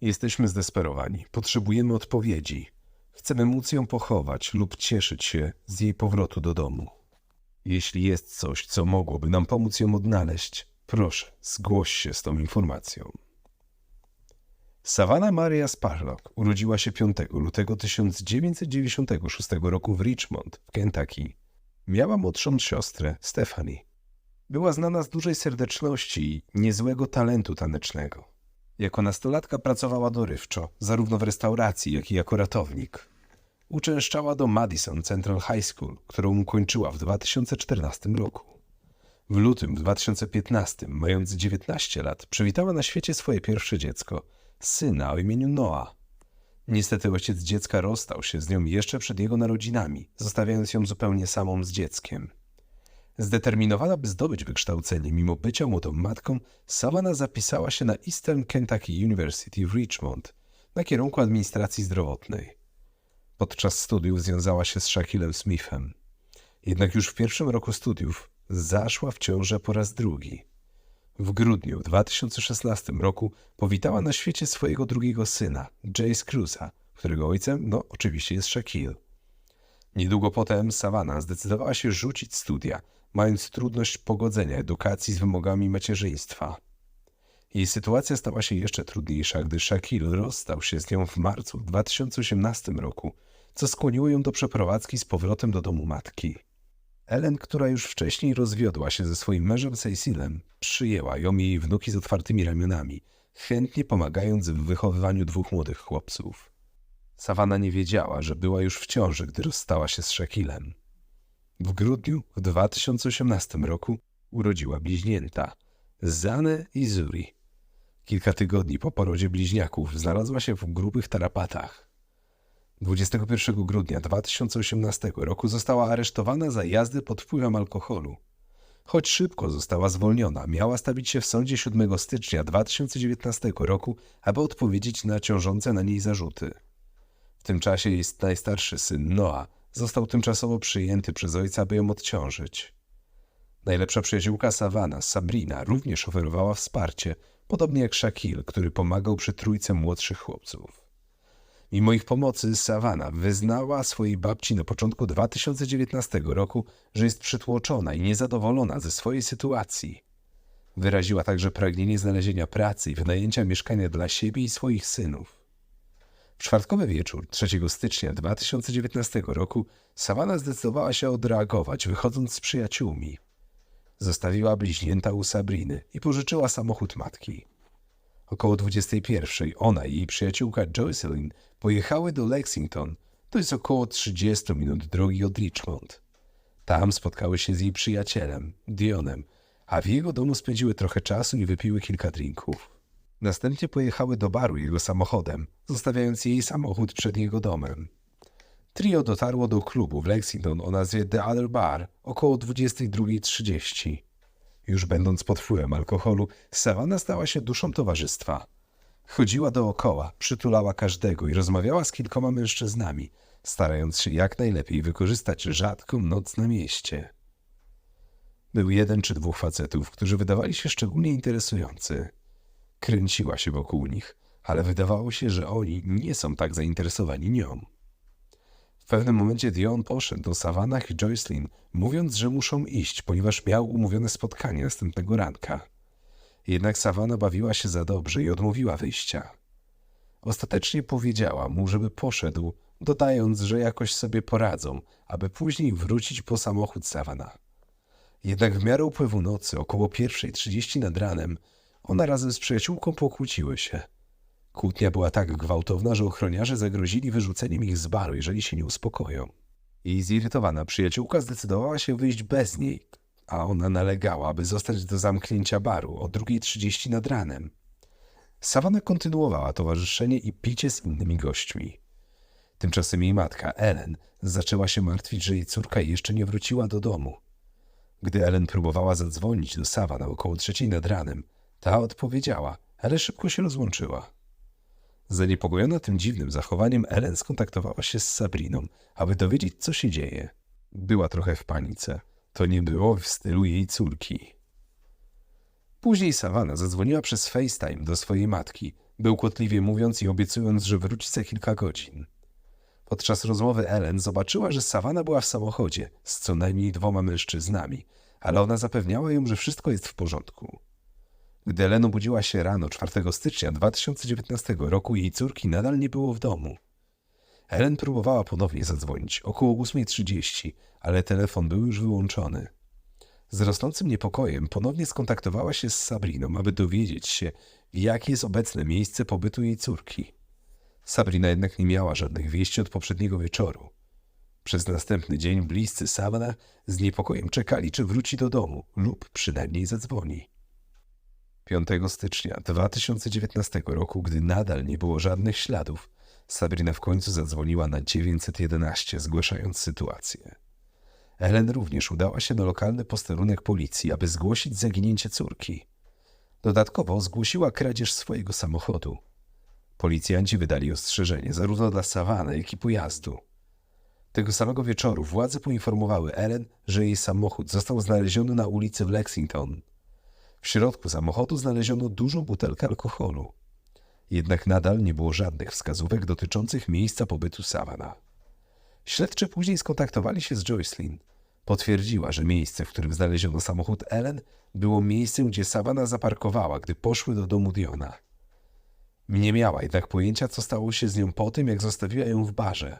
Jesteśmy zdesperowani. Potrzebujemy odpowiedzi. Chcemy móc ją pochować lub cieszyć się z jej powrotu do domu. Jeśli jest coś, co mogłoby nam pomóc ją odnaleźć, proszę, zgłoś się z tą informacją. Savannah Maria Sparlock urodziła się 5 lutego 1996 roku w Richmond, w Kentucky. Miała młodszą siostrę, Stephanie. Była znana z dużej serdeczności i niezłego talentu tanecznego. Jako nastolatka pracowała dorywczo, zarówno w restauracji, jak i jako ratownik. Uczęszczała do Madison Central High School, którą ukończyła w 2014 roku. W lutym 2015, mając 19 lat, przywitała na świecie swoje pierwsze dziecko, syna o imieniu Noah. Niestety ojciec dziecka rozstał się z nią jeszcze przed jego narodzinami, zostawiając ją zupełnie samą z dzieckiem. Zdeterminowana, by zdobyć wykształcenie mimo bycia młodą matką, Savannah zapisała się na Eastern Kentucky University w Richmond na kierunku administracji zdrowotnej. Podczas studiów związała się z Shaquillem Smithem. Jednak już w pierwszym roku studiów zaszła w ciążę po raz drugi. W grudniu 2016 roku powitała na świecie swojego drugiego syna, Jace Cruza, którego ojcem, no oczywiście jest Shaquille. Niedługo potem Savannah zdecydowała się rzucić studia, mając trudność pogodzenia edukacji z wymogami macierzyństwa. Jej sytuacja stała się jeszcze trudniejsza, gdy Shaquille rozstał się z nią w marcu 2018 roku, co skłoniło ją do przeprowadzki z powrotem do domu matki. Ellen, która już wcześniej rozwiodła się ze swoim mężem Cecilem, przyjęła ją i jej wnuki z otwartymi ramionami, chętnie pomagając w wychowywaniu dwóch młodych chłopców. Savannah nie wiedziała, że była już w ciąży, gdy rozstała się z Shaquillem. W grudniu w 2018 roku urodziła bliźnięta, Zanę i Zuri. Kilka tygodni po porodzie bliźniaków znalazła się w grubych tarapatach. 21 grudnia 2018 roku została aresztowana za jazdę pod wpływem alkoholu. Choć szybko została zwolniona, miała stawić się w sądzie 7 stycznia 2019 roku, aby odpowiedzieć na ciążące na niej zarzuty. W tym czasie jej najstarszy syn Noah został tymczasowo przyjęty przez ojca, by ją odciążyć. Najlepsza przyjaciółka Savannah, Sabrina, również oferowała wsparcie, podobnie jak Shaquille, który pomagał przy trójce młodszych chłopców. Mimo ich pomocy, Savannah wyznała swojej babci na początku 2019 roku, że jest przytłoczona i niezadowolona ze swojej sytuacji. Wyraziła także pragnienie znalezienia pracy i wynajęcia mieszkania dla siebie i swoich synów. W czwartkowy wieczór 3 stycznia 2019 roku Savannah zdecydowała się odreagować, wychodząc z przyjaciółmi. Zostawiła bliźnięta u Sabriny i pożyczyła samochód matki. Około 21 ona i jej przyjaciółka Jocelyn pojechały do Lexington, to jest około 30 minut drogi od Richmond. Tam spotkały się z jej przyjacielem, Dionem, a w jego domu spędziły trochę czasu i wypiły kilka drinków. Następnie pojechały do baru jego samochodem, zostawiając jej samochód przed jego domem. Trio dotarło do klubu w Lexington o nazwie The Other Bar około 22.30. Już będąc pod wpływem alkoholu, Savannah stała się duszą towarzystwa. Chodziła dookoła, przytulała każdego i rozmawiała z kilkoma mężczyznami, starając się jak najlepiej wykorzystać rzadką noc na mieście. Był jeden czy dwóch facetów, którzy wydawali się szczególnie interesujący. Kręciła się wokół nich, ale wydawało się, że oni nie są tak zainteresowani nią. W pewnym momencie Dion poszedł do Savannah i Joycelyn, mówiąc, że muszą iść, ponieważ miał umówione spotkanie następnego ranka. Jednak Savannah bawiła się za dobrze i odmówiła wyjścia. Ostatecznie powiedziała mu, żeby poszedł, dodając, że jakoś sobie poradzą, aby później wrócić po samochód Savannah. Jednak w miarę upływu nocy, około 1.30 nad ranem, ona razem z przyjaciółką pokłóciły się. Kłótnia była tak gwałtowna, że ochroniarze zagrozili wyrzuceniem ich z baru, jeżeli się nie uspokoją. Jej zirytowana przyjaciółka zdecydowała się wyjść bez niej, a ona nalegała, aby zostać do zamknięcia baru o 2.30 nad ranem. Savannah kontynuowała towarzyszenie i picie z innymi gośćmi. Tymczasem jej matka, Ellen, zaczęła się martwić, że jej córka jeszcze nie wróciła do domu. Gdy Ellen próbowała zadzwonić do Savannah około trzeciej nad ranem, ta odpowiedziała, ale szybko się rozłączyła. Zaniepokojona tym dziwnym zachowaniem, Ellen skontaktowała się z Sabriną, aby dowiedzieć, co się dzieje. Była trochę w panice. To nie było w stylu jej córki. Później Savannah zadzwoniła przez FaceTime do swojej matki, bełkotliwie mówiąc i obiecując, że wróci za kilka godzin. Podczas rozmowy Ellen zobaczyła, że Savannah była w samochodzie z co najmniej dwoma mężczyznami, ale ona zapewniała ją, że wszystko jest w porządku. Gdy Ellen obudziła się rano 4 stycznia 2019 roku, jej córki nadal nie było w domu. Ellen próbowała ponownie zadzwonić około 8.30, ale telefon był już wyłączony. Z rosnącym niepokojem ponownie skontaktowała się z Sabriną, aby dowiedzieć się, jakie jest obecne miejsce pobytu jej córki. Sabrina jednak nie miała żadnych wieści od poprzedniego wieczoru. Przez następny dzień bliscy Savannah z niepokojem czekali, czy wróci do domu lub przynajmniej zadzwoni. 5 stycznia 2019 roku, gdy nadal nie było żadnych śladów, Sabrina w końcu zadzwoniła na 911, zgłaszając sytuację. Ellen również udała się na lokalny posterunek policji, aby zgłosić zaginięcie córki. Dodatkowo zgłosiła kradzież swojego samochodu. Policjanci wydali ostrzeżenie zarówno dla Savany, jak i pojazdu. Tego samego wieczoru władze poinformowały Ellen, że jej samochód został znaleziony na ulicy w Lexington. W środku samochodu znaleziono dużą butelkę alkoholu. Jednak nadal nie było żadnych wskazówek dotyczących miejsca pobytu Savannah. Śledczy później skontaktowali się z Joycelyn. Potwierdziła, że miejsce, w którym znaleziono samochód Ellen, było miejscem, gdzie Savannah zaparkowała, gdy poszły do domu Diona. Nie miała jednak pojęcia, co stało się z nią po tym, jak zostawiła ją w barze.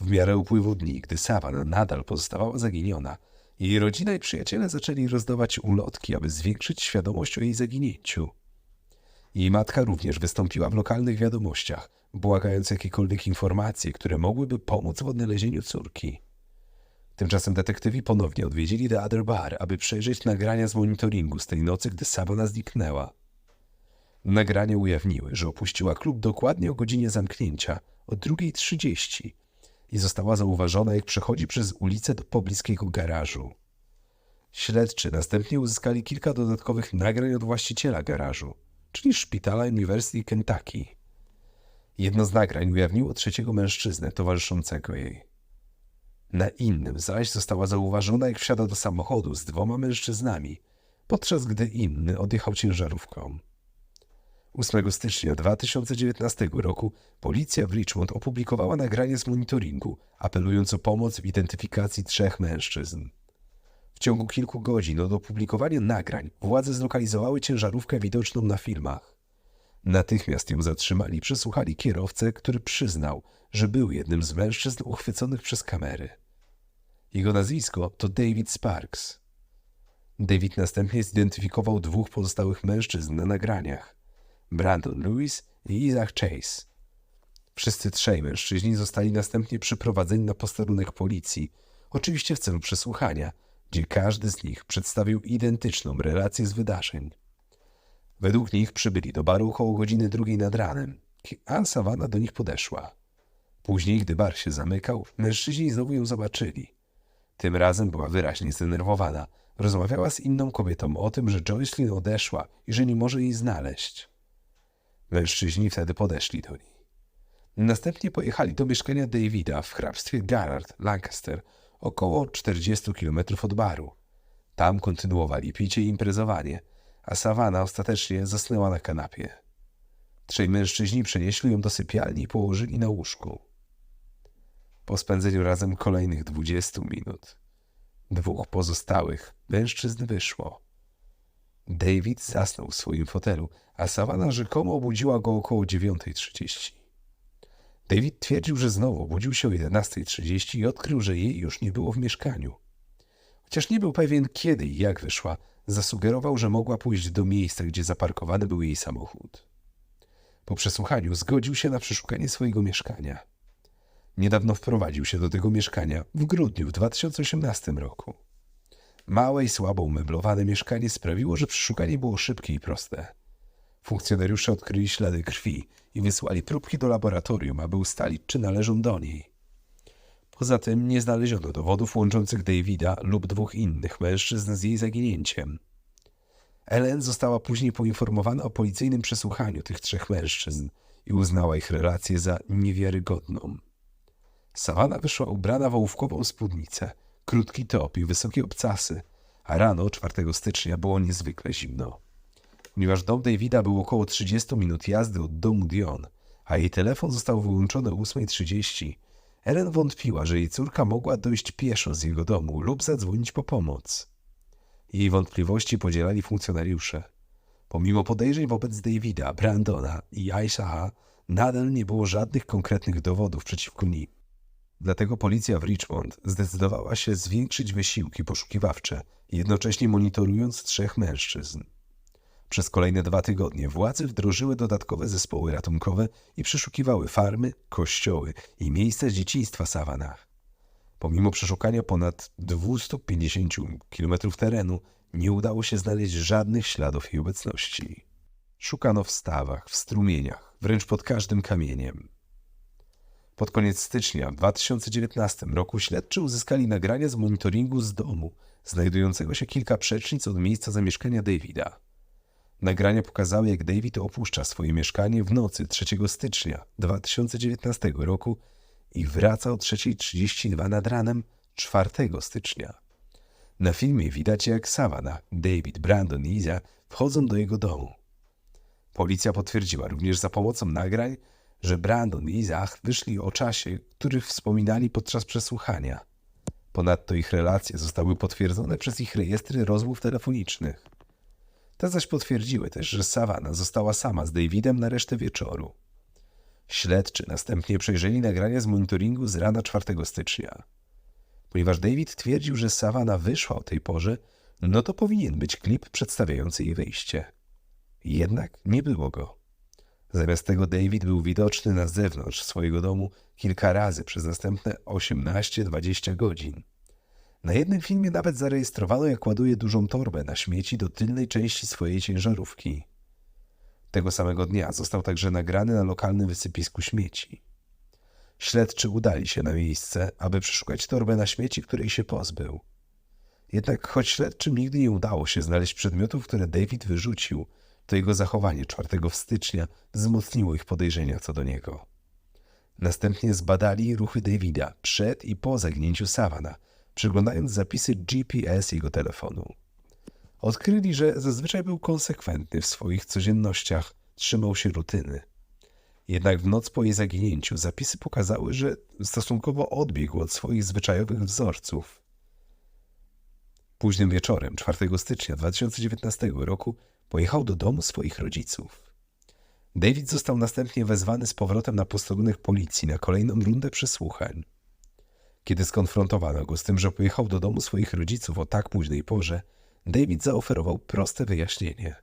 W miarę upływu dni, gdy Savannah nadal pozostawała zaginiona, jej rodzina i przyjaciele zaczęli rozdawać ulotki, aby zwiększyć świadomość o jej zaginięciu. Jej matka również wystąpiła w lokalnych wiadomościach, błagając jakiekolwiek informacje, które mogłyby pomóc w odnalezieniu córki. Tymczasem detektywi ponownie odwiedzili The Other Bar, aby przejrzeć nagrania z monitoringu z tej nocy, gdy Savannah zniknęła. Nagrania ujawniły, że opuściła klub dokładnie o godzinie zamknięcia, o 2.30 i została zauważona, jak przechodzi przez ulicę do pobliskiego garażu. Śledczy następnie uzyskali kilka dodatkowych nagrań od właściciela garażu, czyli szpitala University Kentucky. Jedno z nagrań ujawniło trzeciego mężczyznę towarzyszącego jej. Na innym zaś została zauważona, jak wsiada do samochodu z dwoma mężczyznami, podczas gdy inny odjechał ciężarówką. 8 stycznia 2019 roku policja w Richmond opublikowała nagranie z monitoringu, apelując o pomoc w identyfikacji trzech mężczyzn. W ciągu kilku godzin od opublikowania nagrań władze zlokalizowały ciężarówkę widoczną na filmach. Natychmiast ją zatrzymali i przesłuchali kierowcę, który przyznał, że był jednym z mężczyzn uchwyconych przez kamery. Jego nazwisko to David Sparks. David następnie zidentyfikował dwóch pozostałych mężczyzn na nagraniach. Brandon Lewis i Isaac Chase. Wszyscy trzej mężczyźni zostali następnie przyprowadzeni na posterunek policji, oczywiście w celu przesłuchania, gdzie każdy z nich przedstawił identyczną relację z wydarzeń. Według nich przybyli do baru około godziny drugiej nad ranem, a Savannah do nich podeszła. Później, gdy bar się zamykał, mężczyźni znowu ją zobaczyli. Tym razem była wyraźnie zdenerwowana. Rozmawiała z inną kobietą o tym, że Joycelyn odeszła i że nie może jej znaleźć. Mężczyźni wtedy podeszli do niej. Następnie pojechali do mieszkania Davida w hrabstwie Garrard, Lancaster, około 40 km od baru. Tam kontynuowali picie i imprezowanie, a Savannah ostatecznie zasnęła na kanapie. Trzej mężczyźni przenieśli ją do sypialni i położyli na łóżku. Po spędzeniu razem kolejnych 20 minut, dwóch pozostałych mężczyzn wyszło. David zasnął w swoim fotelu, a Savannah rzekomo obudziła go około 9.30. David twierdził, że znowu obudził się o 11.30 i odkrył, że jej już nie było w mieszkaniu. Chociaż nie był pewien kiedy i jak wyszła, zasugerował, że mogła pójść do miejsca, gdzie zaparkowany był jej samochód. Po przesłuchaniu zgodził się na przeszukanie swojego mieszkania. Niedawno wprowadził się do tego mieszkania w grudniu w 2018 roku. Małe i słabo umeblowane mieszkanie sprawiło, że przeszukanie było szybkie i proste. Funkcjonariusze odkryli ślady krwi i wysłali próbki do laboratorium, aby ustalić, czy należą do niej. Poza tym nie znaleziono dowodów łączących Davida lub dwóch innych mężczyzn z jej zaginięciem. Ellen została później poinformowana o policyjnym przesłuchaniu tych trzech mężczyzn i uznała ich relację za niewiarygodną. Savannah wyszła ubrana w ołówkową spódnicę, krótki top i wysokie obcasy, a rano 4 stycznia było niezwykle zimno. Ponieważ dom Davida był około 30 minut jazdy od domu Dion, a jej telefon został wyłączony o 8.30, Ellen wątpiła, że jej córka mogła dojść pieszo z jego domu lub zadzwonić po pomoc. Jej wątpliwości podzielali funkcjonariusze. Pomimo podejrzeń wobec Davida, Brandona i Aisha, nadal nie było żadnych konkretnych dowodów przeciwko nim. Dlatego policja w Richmond zdecydowała się zwiększyć wysiłki poszukiwawcze, jednocześnie monitorując trzech mężczyzn. Przez kolejne dwa tygodnie władze wdrożyły dodatkowe zespoły ratunkowe i przeszukiwały farmy, kościoły i miejsca dzieciństwa Savanach. Pomimo przeszukania ponad 250 km terenu, nie udało się znaleźć żadnych śladów jej obecności. Szukano w stawach, w strumieniach, wręcz pod każdym kamieniem. Pod koniec stycznia w 2019 roku śledczy uzyskali nagrania z monitoringu z domu, znajdującego się kilka przecznic od miejsca zamieszkania Davida. Nagrania pokazały, jak David opuszcza swoje mieszkanie w nocy 3 stycznia 2019 roku i wraca o 3.32 nad ranem 4 stycznia. Na filmie widać, jak Savannah, David, Brandon i Izia wchodzą do jego domu. Policja potwierdziła również za pomocą nagrań, że Brandon i Izach wyszli o czasie, który wspominali podczas przesłuchania. Ponadto ich relacje zostały potwierdzone przez ich rejestry rozmów telefonicznych. Te zaś potwierdziły też, że Savannah została sama z Davidem na resztę wieczoru. Śledczy następnie przejrzeli nagrania z monitoringu z rana 4 stycznia. Ponieważ David twierdził, że Savannah wyszła o tej porze, no to powinien być klip przedstawiający jej wyjście. Jednak nie było go. Zamiast tego David był widoczny na zewnątrz swojego domu kilka razy przez następne 18-20 godzin. Na jednym filmie nawet zarejestrowano, jak ładuje dużą torbę na śmieci do tylnej części swojej ciężarówki. Tego samego dnia został także nagrany na lokalnym wysypisku śmieci. Śledczy udali się na miejsce, aby przeszukać torbę na śmieci, której się pozbył. Jednak choć śledczym nigdy nie udało się znaleźć przedmiotów, które David wyrzucił, to jego zachowanie 4 stycznia wzmocniło ich podejrzenia co do niego. Następnie zbadali ruchy Davida przed i po zaginięciu Savana, przyglądając zapisy GPS jego telefonu. Odkryli, że zazwyczaj był konsekwentny w swoich codziennościach, trzymał się rutyny. Jednak w noc po jej zaginięciu zapisy pokazały, że stosunkowo odbiegł od swoich zwyczajowych wzorców. Późnym wieczorem 4 stycznia 2019 roku pojechał do domu swoich rodziców. David został następnie wezwany z powrotem na posterunek policji na kolejną rundę przesłuchań. Kiedy skonfrontowano go z tym, że pojechał do domu swoich rodziców o tak późnej porze, David zaoferował proste wyjaśnienie.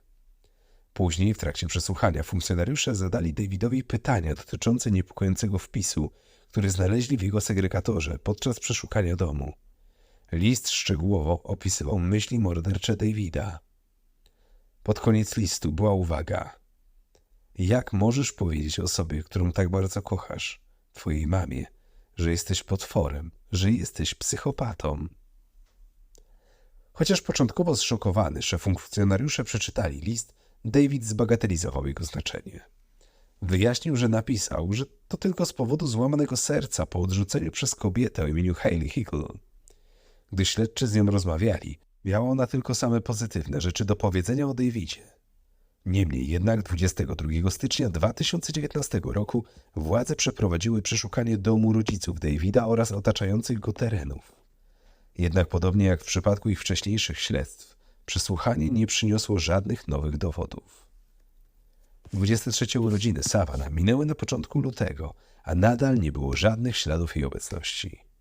Później, w trakcie przesłuchania, funkcjonariusze zadali Davidowi pytania dotyczące niepokojącego wpisu, który znaleźli w jego segregatorze podczas przeszukania domu. List szczegółowo opisywał myśli mordercze Davida. Pod koniec listu była uwaga. Jak możesz powiedzieć osobie, którą tak bardzo kochasz, twojej mamie, że jesteś potworem, że jesteś psychopatą? Chociaż początkowo zszokowany, że funkcjonariusze przeczytali list, David zbagatelizował jego znaczenie. Wyjaśnił, że napisał, że to tylko z powodu złamanego serca po odrzuceniu przez kobietę o imieniu Hayley Hickle. Gdy śledczy z nią rozmawiali, miała ona tylko same pozytywne rzeczy do powiedzenia o Davidzie. Niemniej jednak 22 stycznia 2019 roku władze przeprowadziły przeszukanie domu rodziców Davida oraz otaczających go terenów. Jednak podobnie jak w przypadku ich wcześniejszych śledztw, przesłuchanie nie przyniosło żadnych nowych dowodów. 23 urodziny Savana minęły na początku lutego, a nadal nie było żadnych śladów jej obecności.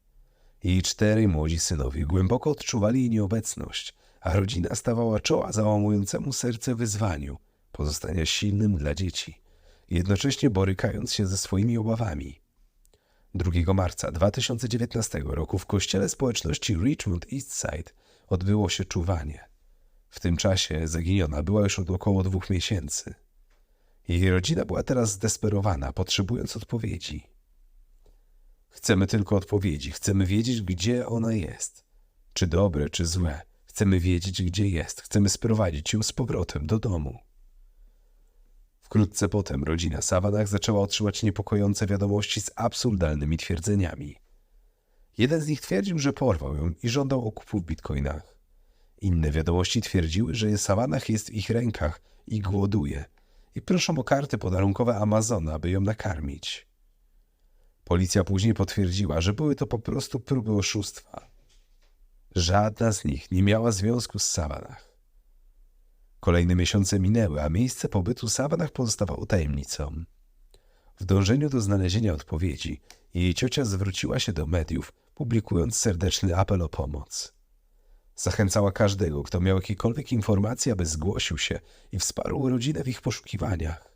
Jej czterej młodzi synowie głęboko odczuwali jej nieobecność, a rodzina stawała czoła załamującemu serce wyzwaniu pozostania silnym dla dzieci, jednocześnie borykając się ze swoimi obawami. 2 marca 2019 roku w kościele społeczności Richmond Eastside odbyło się czuwanie. W tym czasie zaginiona była już od około dwóch miesięcy. Jej rodzina była teraz zdesperowana, potrzebując odpowiedzi. Chcemy tylko odpowiedzi, chcemy wiedzieć, gdzie ona jest. Czy dobre, czy złe. Chcemy wiedzieć, gdzie jest. Chcemy sprowadzić ją z powrotem do domu. Wkrótce potem rodzina Savanach zaczęła otrzymać niepokojące wiadomości z absurdalnymi twierdzeniami. Jeden z nich twierdził, że porwał ją i żądał okupu w bitcoinach. Inne wiadomości twierdziły, że Savanach jest w ich rękach i głoduje. I proszą o karty podarunkowe Amazona, aby ją nakarmić. Policja później potwierdziła, że były to po prostu próby oszustwa. Żadna z nich nie miała związku z Savanach. Kolejne miesiące minęły, a miejsce pobytu Savanach pozostawało tajemnicą. W dążeniu do znalezienia odpowiedzi, jej ciocia zwróciła się do mediów, publikując serdeczny apel o pomoc. Zachęcała każdego, kto miał jakiekolwiek informacje, aby zgłosił się i wsparł rodzinę w ich poszukiwaniach.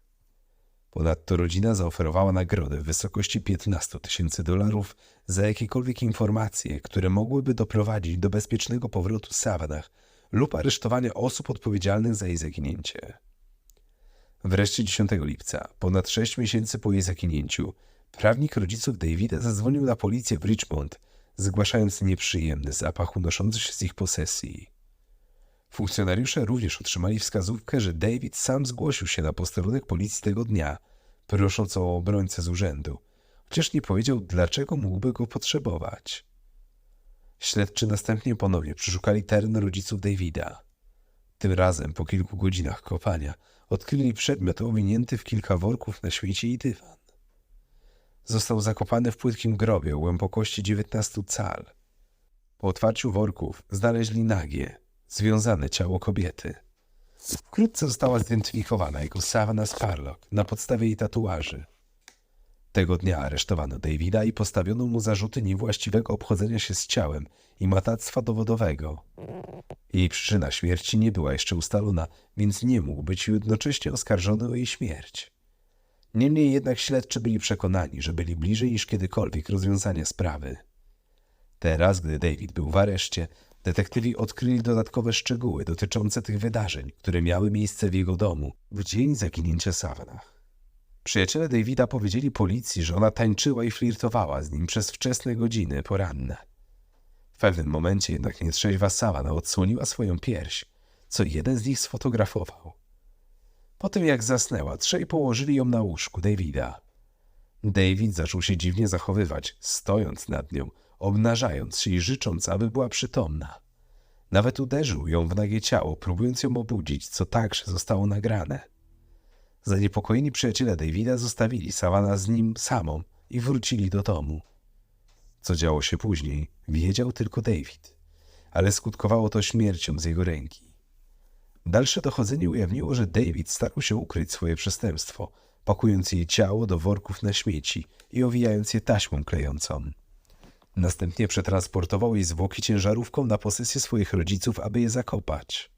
Ponadto rodzina zaoferowała nagrodę w wysokości 15 tysięcy dolarów za jakiekolwiek informacje, które mogłyby doprowadzić do bezpiecznego powrotu Savanach lub aresztowania osób odpowiedzialnych za jej zaginięcie. Wreszcie 10 lipca, ponad 6 miesięcy po jej zaginięciu, prawnik rodziców Davida zadzwonił na policję w Richmond, zgłaszając nieprzyjemny zapach unoszący się z ich posesji. Funkcjonariusze również otrzymali wskazówkę, że David sam zgłosił się na posterunek policji tego dnia, prosząc o obrońcę z urzędu, chociaż nie powiedział, dlaczego mógłby go potrzebować. Śledczy następnie ponownie przeszukali teren rodziców Davida. Tym razem, po kilku godzinach kopania, odkryli przedmiot owinięty w kilka worków na śmieci i dywan. Został zakopany w płytkim grobie o głębokości 19 cal. Po otwarciu worków znaleźli nagie, związane ciało kobiety. Wkrótce została zidentyfikowana jako Savannah Sparlock na podstawie jej tatuaży. Tego dnia aresztowano Davida i postawiono mu zarzuty niewłaściwego obchodzenia się z ciałem i matactwa dowodowego. Jej przyczyna śmierci nie była jeszcze ustalona, więc nie mógł być jednocześnie oskarżony o jej śmierć. Niemniej jednak śledczy byli przekonani, że byli bliżej niż kiedykolwiek rozwiązania sprawy. Teraz, gdy David był w areszcie, detektywi odkryli dodatkowe szczegóły dotyczące tych wydarzeń, które miały miejsce w jego domu w dzień zaginięcia Savannah. Przyjaciele Davida powiedzieli policji, że ona tańczyła i flirtowała z nim przez wczesne godziny poranne. W pewnym momencie jednak nietrzeźwa Savannah odsłoniła swoją pierś, co jeden z nich sfotografował. Po tym jak zasnęła, trzej położyli ją na łóżku Davida. David zaczął się dziwnie zachowywać, stojąc nad nią, obnażając się i życząc, aby była przytomna. Nawet uderzył ją w nagie ciało, próbując ją obudzić, co także zostało nagrane. Zaniepokojeni przyjaciele Davida zostawili Savannah z nim samą i wrócili do domu. Co działo się później, wiedział tylko David, ale skutkowało to śmiercią z jego ręki. Dalsze dochodzenie ujawniło, że David starał się ukryć swoje przestępstwo, pakując jej ciało do worków na śmieci i owijając je taśmą klejącą. Następnie przetransportował jej zwłoki ciężarówką na posesję swoich rodziców, aby je zakopać.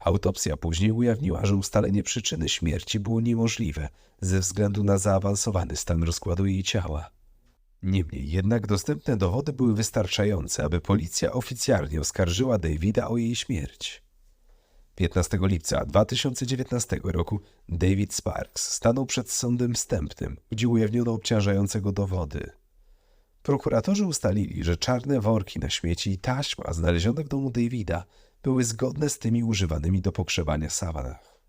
Autopsja później ujawniła, że ustalenie przyczyny śmierci było niemożliwe ze względu na zaawansowany stan rozkładu jej ciała. Niemniej jednak dostępne dowody były wystarczające, aby policja oficjalnie oskarżyła Davida o jej śmierć. 15 lipca 2019 roku David Sparks stanął przed sądem wstępnym, gdzie ujawniono obciążające go dowody. Prokuratorzy ustalili, że czarne worki na śmieci i taśma znalezione w domu Davida były zgodne z tymi używanymi do pogrzebania Savannah.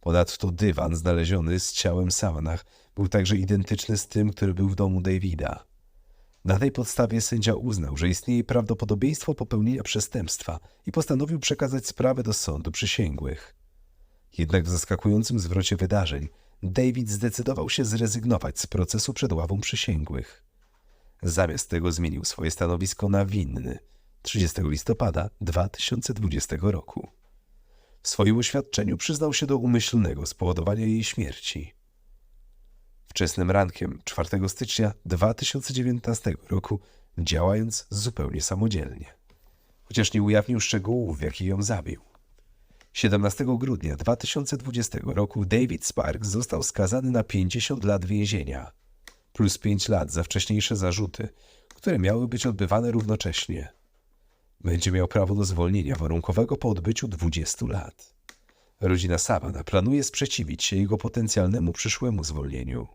Ponadto dywan znaleziony z ciałem Savannah był także identyczny z tym, który był w domu Davida. Na tej podstawie sędzia uznał, że istnieje prawdopodobieństwo popełnienia przestępstwa i postanowił przekazać sprawę do sądu przysięgłych. Jednak w zaskakującym zwrocie wydarzeń David zdecydował się zrezygnować z procesu przed ławą przysięgłych. Zamiast tego zmienił swoje stanowisko na winny 30 listopada 2020 roku. W swoim oświadczeniu przyznał się do umyślnego spowodowania jej śmierci. Wczesnym rankiem 4 stycznia 2019 roku, działając zupełnie samodzielnie, chociaż nie ujawnił szczegółów, w jakich ją zabił. 17 grudnia 2020 roku David Sparks został skazany na 50 lat więzienia, plus 5 lat za wcześniejsze zarzuty, które miały być odbywane równocześnie. Będzie miał prawo do zwolnienia warunkowego po odbyciu 20 lat. Rodzina Savana planuje sprzeciwić się jego potencjalnemu przyszłemu zwolnieniu.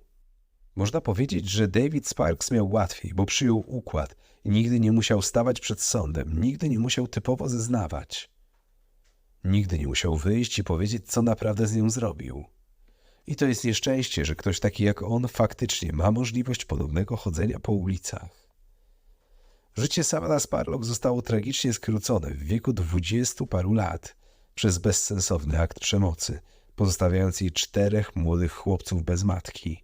Można powiedzieć, że David Sparks miał łatwiej, bo przyjął układ i nigdy nie musiał stawać przed sądem, nigdy nie musiał typowo zeznawać. Nigdy nie musiał wyjść i powiedzieć, co naprawdę z nią zrobił. I to jest nieszczęście, że ktoś taki jak on faktycznie ma możliwość podobnego chodzenia po ulicach. Życie Savana Sparlock zostało tragicznie skrócone w wieku dwudziestu paru lat przez bezsensowny akt przemocy, pozostawiając jej czterech młodych chłopców bez matki.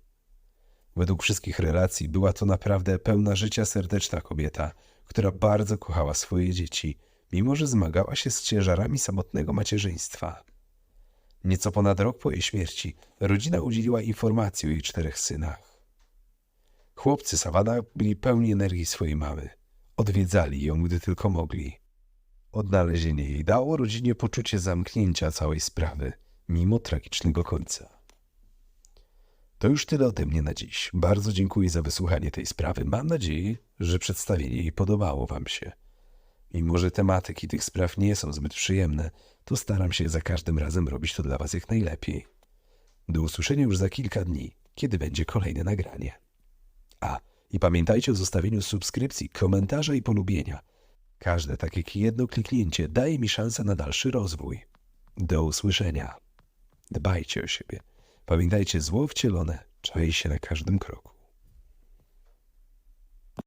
Według wszystkich relacji była to naprawdę pełna życia serdeczna kobieta, która bardzo kochała swoje dzieci, mimo że zmagała się z ciężarami samotnego macierzyństwa. Nieco ponad rok po jej śmierci rodzina udzieliła informacji o jej czterech synach. Chłopcy Savana byli pełni energii swojej mamy. Odwiedzali ją, gdy tylko mogli. Odnalezienie jej dało rodzinie poczucie zamknięcia całej sprawy, mimo tragicznego końca. To już tyle ode mnie na dziś. Bardzo dziękuję za wysłuchanie tej sprawy. Mam nadzieję, że przedstawienie jej podobało Wam się. Mimo, że tematyki tych spraw nie są zbyt przyjemne, to staram się za każdym razem robić to dla Was jak najlepiej. Do usłyszenia już za kilka dni, kiedy będzie kolejne nagranie. A, i pamiętajcie o zostawieniu subskrypcji, komentarza i polubienia. Każde takie jedno kliknięcie daje mi szansę na dalszy rozwój. Do usłyszenia. Dbajcie o siebie. Pamiętajcie, zło wcielone czai się na każdym kroku.